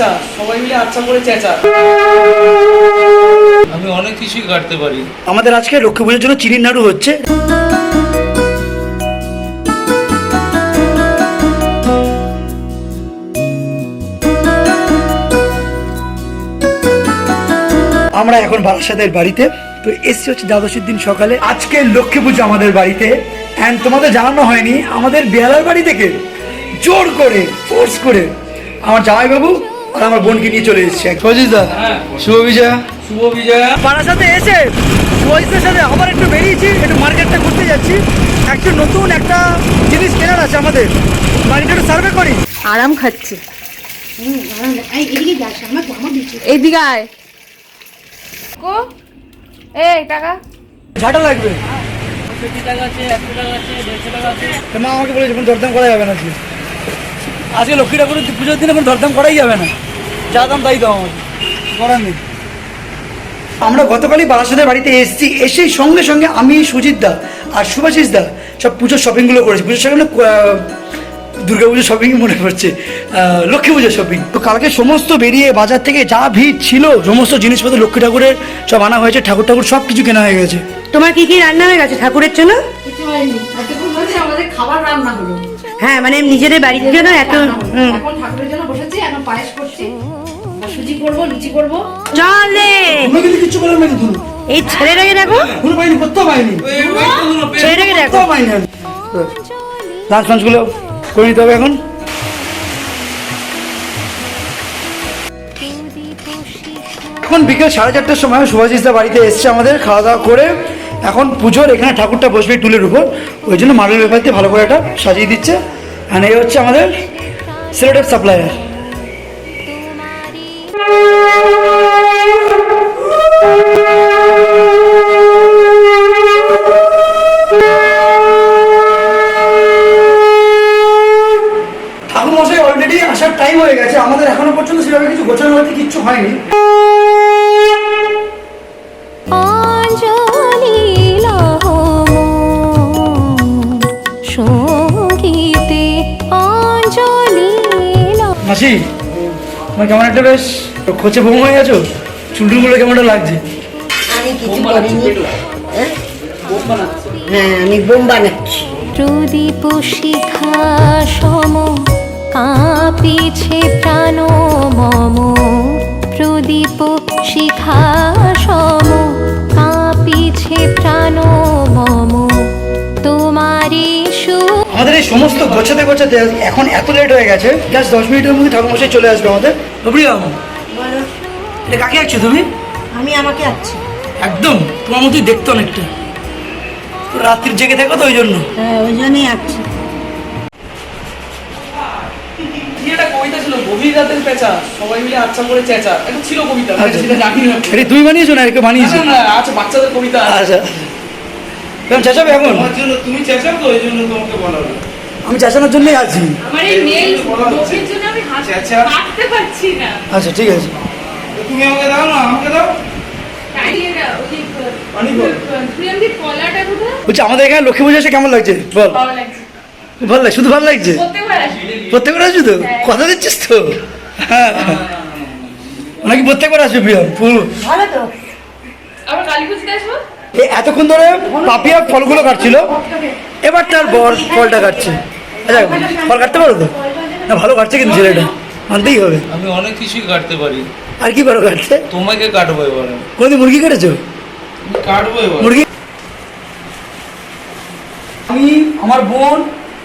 চেঁচা সবাই মিলে আচ্ছা করে চেঁচা। আমি অনেক কিছুই কাটতে পারি। আমাদের আজকে লক্ষ্মী পুজোর জন্য চিনির নাড়ু হচ্ছে। আমরা এখন বারাসাতের বাড়িতে তো এসছি হচ্ছে দ্বাদশীর দিন সকালে। আজকে লক্ষ্মী পুজো আমাদের বাড়িতে। অ্যান্ড তোমাদের জানানো হয়নি আমাদের বেহালার বাড়ি থেকে জোর করে ফোর্স করে। আমার জামাইবাবু আর আমার বোনকে নিয়ে চলে এসেছে সজিত দা হ্যাঁ। শুভ বিজয়া। শুভ বিজয়া। বারাসাতে এসে বয়সের সাথে আবার একটু বেরিয়েছি একটু মার্কেটটা ঘুরতে যাচ্ছি। একটু নতুন একটা জিনিস কেনার আছে আমাদের। একটু সার্ভে করি। আরাম খাচ্ছে। এইদিকে আয়। কো? এই টাকা। ঝাঁটা লাগবে। টাকা আছে একশো টাকা আছে দেড়শো টাকা আছে। মা আমাকে বলেছে দরদাম করা যাবে না আজকে লক্ষ্মী ঠাকুরের পুজোর দিনে কোনো দরদাম করাই যাবে না। যা দাম তাই দাও আমাকে। করার নেই। আমরা গতকালই বারাসাতের বাড়িতে এসেছি এসেই সঙ্গে সঙ্গে আমি সুজিত দা আর সুভাষিস দা সব পুজোর শপিংগুলো করেছি। পুজোর শপিং দুর্গা পুজোর শপিংই মনে পড়ছে। লক্ষ্মী পুজোর শপিং তো কালকে সমস্ত বেরিয়ে বাজার থেকে যা ভিড় ছিল সমস্ত জিনিসপত্র লক্ষ্মী ঠাকুরের সব আনা হয়েছে ঠাকুর ঠাকুর সব কিছু কেনা হয়ে গেছে। তোমার কি কি রান্না হয়ে গেছে ঠাকুরের জন্য? কিছু হয়নি। আমাদের খাবার রান্না হলো হ্যাঁ মানে নিজেদের বাড়ির জন্য এত হুম। এখন ঠাকুরের জন্য বসেছি এখন পায়েস করছি। সুজি করব লুচি করব। চলে! কিন্তু কিচ্ছু বলার নেই ধুনু এই ছেলেটাকে দেখো। কোথাও পাইনি ছেলেটাকে দেখো। কোথাও পাইনি আমি। লাঞ্চ ফাঞ্চগুলো করে নিতে হবে এখন। এখন বিকেল সাড়ে চারটার সময় সুভাষিসদা বাড়িতে এসছে আমাদের খাওয়া দাওয়া করে। এখন পুজোর এখানে ঠাকুরটা বসবে টুলের উপর, ওই জন্য মার্বেল পেপার দিয়ে ভালো করে এটা সাজিয়ে দিচ্ছে। আর এই হচ্ছে আমাদের সিলেটের সাপ্লায়ার ঠাকুর মশাই অলরেডি আসার টাইম হয়ে গেছে, আমাদের এখনও পর্যন্ত সেভাবে কিছু গোছানো হতে কিচ্ছু হয়নি। মাসি তোমার কেমন একটা বেশ? খোঁচে বোম হয়ে গেছো? চুলটুলগুলো কেমনটা লাগছে? আমি কিছু করিনি। হ্যাঁ? হ্যাঁ আমি বোম বানাচ্ছি। প্রদীপ শিখা সম সমস্ত গোছাতে গোছাতে এখন এত লেট হয়ে গেছে। জাস্ট দশ মিনিটের মধ্যে ঠাকুর মশাই চলে আসবে আমাদের। প্রিয়ম এটা কাকে আছো তুমি? আমি আমাকে আছি একদম তোমার মতোই দেখতে অনেকটা। তো রাত্রির জেগে থাকো তো ওই জন্য। হ্যাঁ ওই জন্যই আছি কি একটা কবিতা ছিল গভীর রাতের পেঁচা। সবাই মিলে করে চেঁচা। এটা ছিল কবিতা। না। তুমি বানিয়েছো না একে বানিয়েছো? আচ্ছা বাচ্চাদের কবিতা। আচ্ছা। চেঁচাবে এখন? তুমি চেঁচাও তো ওই জন্য তোমাকে বলা আমি চেঁচানোর জন্যই আছি। আচ্ছা ঠিক আছে। তুমি আমাকে দাও না আমাকে দাও। বলছি আমাদের এখানে লক্ষ্মী পুজো এসে কেমন লাগছে? বল। ভালো লাগছে। লাগে শুধু ভালো লাগছে? প্রত্যেকবার আসি। আসবি তো? কথা দিচ্ছিস তো? হ্যাঁ। নাকি প্রত্যেকবার আসবে প্রিয়? পুরো এতক্ষণ ধরে পাপিয়া ফলগুলো কাটছিল। এবার তার বর ফলটা কাটছে। আচ্ছা ফল কাটতে পারো তো? না ভালো কাটছে কিন্তু ছেলেটা। মানতেই হবে। আমি অনেক কিছুই কাটতে পারি। আর কি পারো কাটতে তোমাকে কাটবো এবারে। কোনোদিন মুরগি কেটেছো? আমি কাটবো এবার। মুরগি? আমি আমার বোন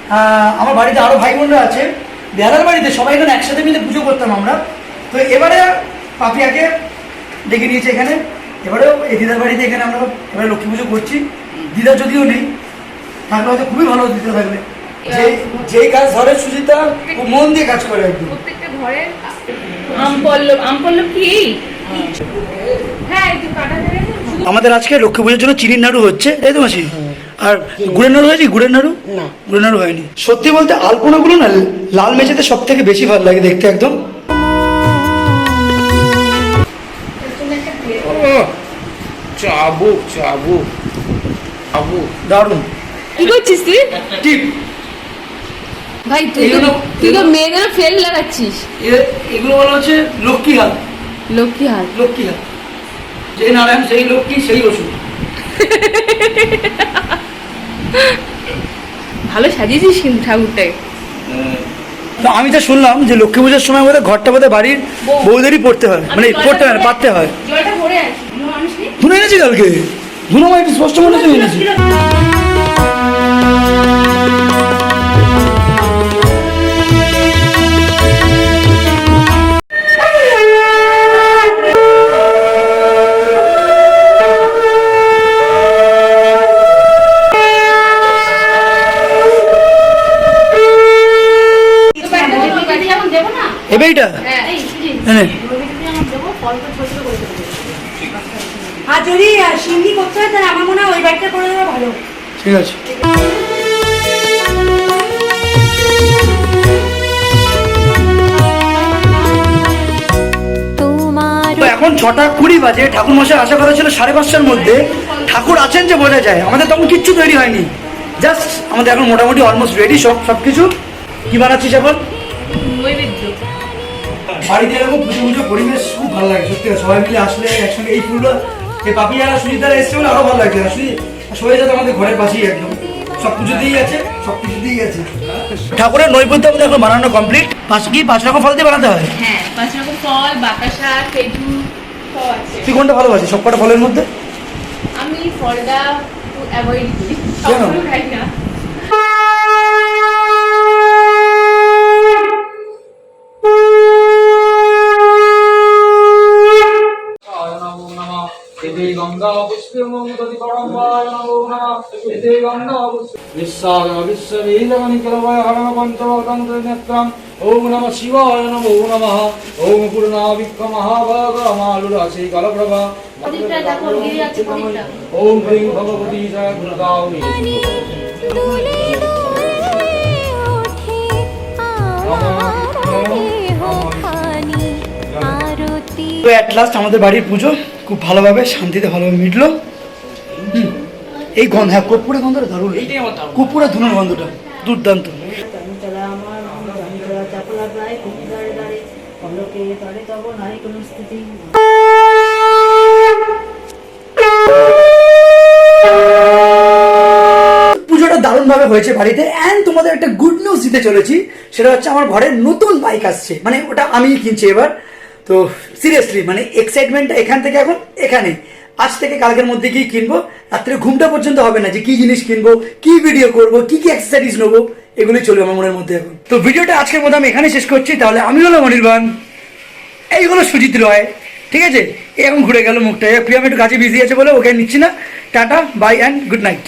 আহ, আমার বাড়িতে আরও ভাই বোনরা আছে। বেহালার বাড়িতে সবাই এখানে একসাথে মিলে পুজো করতাম আমরা। তো এবারে পাপিয়াকে ডেকে নিয়েছে এখানে। এবারেও এই দিদার বাড়িতে এখানে আমরা এবারে লক্ষ্মী পুজো করছি। দিদা যদিও নেই থাকলে হয়তো খুবই ভালো যে যেই কাজ ধরে সুজিতা ও মন দিয়ে কাজ করে একদম। প্রত্যেকটা ঘরে আম পল্লব আম পল্লব কি? হ্যাঁ একটু কাটা আমাদের আজকে লক্ষ্মী পুজোর জন্য চিনির নাড়ু হচ্ছে তাই তো মাসি? আর গুড়ের নাড়ু হয়েছে গুড়ের নাড়ু? না। গুড়ের নাড়ু হয়নি। সত্যি বলতে আলপনাগুলো না লাল মেঝেতে সব থেকে বেশি ভালো লাগে দেখতে একদম। চাবুক চাবুক। চাবুক। দারুণ। কি করছিস তুই? টিপ। ভাই তুই তো তুই তো মেয়েদের ফেল লাগাচ্ছিস। এগুলো বলা হচ্ছে লক্ষ্মী হাত লক্ষ্মী হাত লক্ষ্মী হাত যে নারায়ণ সেই লক্ষ্মী সেই ওষুধ ভালো সাজিয়েছিস কিন্তু ঠাকুরটাকে। আমি তো শুনলাম যে লক্ষ্মী পুজোর সময় বোধহয় ঘরটা বোধহয় বাড়ির বউদেরই পড়তে হয়। মানে পড়তে হয় না পাততে হয়। ধুনো এনেছি কালকে। ধুনো স্পষ্ট মনে হচ্ছে এনেছি। এবে এইটা হ্যাঁ আর যদি সিন্দি করতে হয় তাহলে আমার মনে হয় ওই বাড়িটা করে দেওয়া ভালো। ঠিক আছে। তো এখন ছটা কুড়ি বাজে ঠাকুর মশাই আশা করা ছিল সাড়ে পাঁচটার মধ্যে ঠাকুর আছেন যে বোঝা যায়। আমাদের তখন কিচ্ছু তৈরি হয়নি। জাস্ট আমাদের এখন মোটামুটি অলমোস্ট রেডি সব সব কিছু কি বানাচ্ছিস এখন? বাড়িতে এরকম পুজো পুজো পরিবেশ খুব ভালো লাগে সত্যি সবাই মিলে আসলে একসঙ্গে এই ফুলগুলো এই পাপি পাপিয়ারা সুজিতারা এসছে বলে আরও ভালো লাগছে। আর সুজি সবাই যাতে আমাদের ঘরের পাশেই একদম। সব পুজোতেই আছে সব কিছুতেই আছে। ঠাকুরের নৈবেদ্য আমাদের এখন বানানো কমপ্লিট পাঁচ কি পাঁচ রকম ফল দিয়ে বানাতে হয়? হ্যাঁ পাঁচ রকম ফল বাতাসা খেজুর তুই কোনটা ভালোবাসিস? সব কটা ফলের মধ্যে? আমি ফলটা অ্যাভয়েড করি। কেন? সবগুলো খাই না এতে গঙ্গা পুষ্পে মমততি পরম্পায় নমো এতে গঙ্গা পুষ্পে বিশ্বায় বিশ্ববীজগণি কেলবয় হরণ পঞ্চভক্তন্ত্র নেত্রম। ওম নমঃ শিবায় নমো নমঃ। ওম পূর্ণাবিক্ষ মহাভাগ মালুরাশি কলপ্রভা। ওম হ্রিং ভগবতী জয় অ্যাট লাস্ট আমাদের বাড়ির পুজো। খুব ভালোভাবে শান্তিতে ভালোভাবে মিটলো। এই গন্ধ হ্যাঁ কর্পূরের গন্ধটা দারুণ। কর্পূরের ধুনোর গন্ধটা দুর্দান্ত। পুজোটা দারুণভাবে হয়েছে বাড়িতে। অ্যান্ড তোমাদের একটা গুড নিউজ দিতে চলেছি সেটা হচ্ছে আমার ঘরে নতুন বাইক আসছে। মানে ওটা আমিই কিনছি এবার। তো সিরিয়াসলি মানে এক্সাইটমেন্টটা এখান থেকে এখন এখানে। আজ থেকে কালকের মধ্যে কি কিনবো, রাত্রে ঘুমটা পর্যন্ত হবে না যে কি জিনিস কিনবো, কি ভিডিও করব, কি কি অ্যাক্সেসরিজ নেব, এগুলোই চলবে আমার মনের মধ্যে এখন। তো ভিডিওটা আজকের মধ্যে আমি এখানে শেষ করছি, তাহলে আমি হলো অনির্বাণ এই হলো সুজিত রয়, ঠিক আছে? এরকম ঘুরে গেল মুখটা। প্রিয়াম একটু কাছে বিজি আছে বলে ওকে নিচ্ছি না। Tata bye and good night